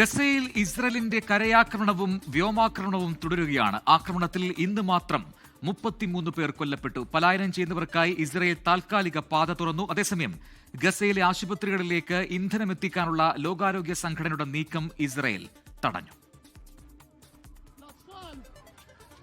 ഗസയിൽ ഇസ്രയേലിന്റെ കരയാക്രമണവും വ്യോമാക്രമണവും തുടരുകയാണ്. ആക്രമണത്തിൽ ഇന്ന് മാത്രം മുപ്പത്തിമൂന്ന് പേർ കൊല്ലപ്പെട്ടു. പലായനം ചെയ്യുന്നവർക്കായി ഇസ്രയേൽ താൽക്കാലിക പാത തുറന്നു. അതേസമയം ഗസയിലെ ആശുപത്രികളിലേക്ക് ഇന്ധനമെത്തിക്കാനുള്ള ലോകാരോഗ്യ സംഘടനയുടെ നീക്കം ഇസ്രയേൽ തടഞ്ഞു.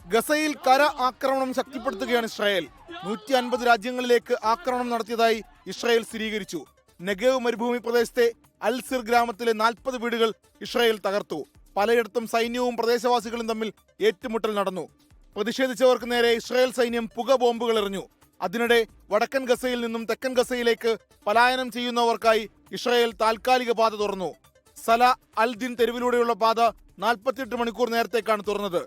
ഗസയിൽ കര ആക്രമണം ശക്തിപ്പെടുത്തുകയാണ് ഇസ്രായേൽ. നൂറ്റി അൻപത് രാജ്യങ്ങളിലേക്ക് ആക്രമണം നടത്തിയതായി ഇസ്രായേൽ സ്ഥിരീകരിച്ചു. നെഗേവ് മരുഭൂമി പ്രദേശത്തെ അൽസിർ ഗ്രാമത്തിലെ നാൽപ്പത് വീടുകൾ ഇസ്രായേൽ തകർത്തു. പലയിടത്തും സൈന്യവും പ്രദേശവാസികളും തമ്മിൽ ഏറ്റുമുട്ടൽ നടന്നു. പ്രതിഷേധിച്ചവർക്ക് നേരെ ഇസ്രായേൽ സൈന്യം പുക ബോംബുകൾ എറിഞ്ഞു. അതിനിടെ വടക്കൻ ഗസയിൽ നിന്നും തെക്കൻ ഗസയിലേക്ക് പലായനം ചെയ്യുന്നവർക്കായി ഇസ്രായേൽ താൽക്കാലിക പാത തുറന്നു. സല അൽ ദിൻ തെരുവിലൂടെയുള്ള പാത നാൽപ്പത്തിയെട്ട് മണിക്കൂർ നേരത്തേക്കാണ് തുറന്നത്.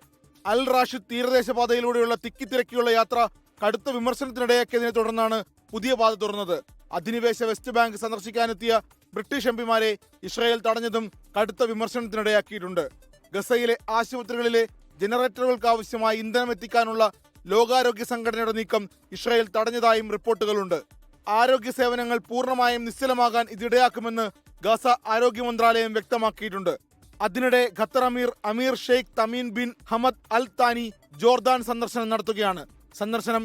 അൽ റാഷിദ് തീരദേശ പാതയിലൂടെയുള്ള തിക്കിത്തിരക്കിയുള്ള യാത്ര കടുത്ത വിമർശനത്തിനിടയാക്കിയതിനെ തുടർന്നാണ് പുതിയ പാത തുറന്നത്. അധിനിവേശ വെസ്റ്റ് ബാങ്ക് സന്ദർശിക്കാനെത്തിയ ബ്രിട്ടീഷ് എംപിമാരെ ഇസ്രായേൽ തടഞ്ഞതും കടുത്ത വിമർശനത്തിനിടയാക്കിയിട്ടുണ്ട്. ഗസയിലെ ആശുപത്രികളിലെ ജനറേറ്ററുകൾക്ക് ആവശ്യമായ ഇന്ധനം എത്തിക്കാനുള്ള ലോകാരോഗ്യ സംഘടനയുടെ നീക്കം ഇസ്രായേൽ തടഞ്ഞതായും റിപ്പോർട്ടുകളുണ്ട്. ആരോഗ്യ സേവനങ്ങൾ പൂർണമായും നിശ്ചലമാകാൻ ഇതിടയാക്കുമെന്ന് ഗസ ആരോഗ്യ മന്ത്രാലയം വ്യക്തമാക്കിയിട്ടുണ്ട്. അതിനിടെ ഖത്തർ അമീർ അമീർ Sheikh Tamim bin Hamad Al Thani Jordan സന്ദർശനം നടത്തുകയാണ്. സന്ദർശനം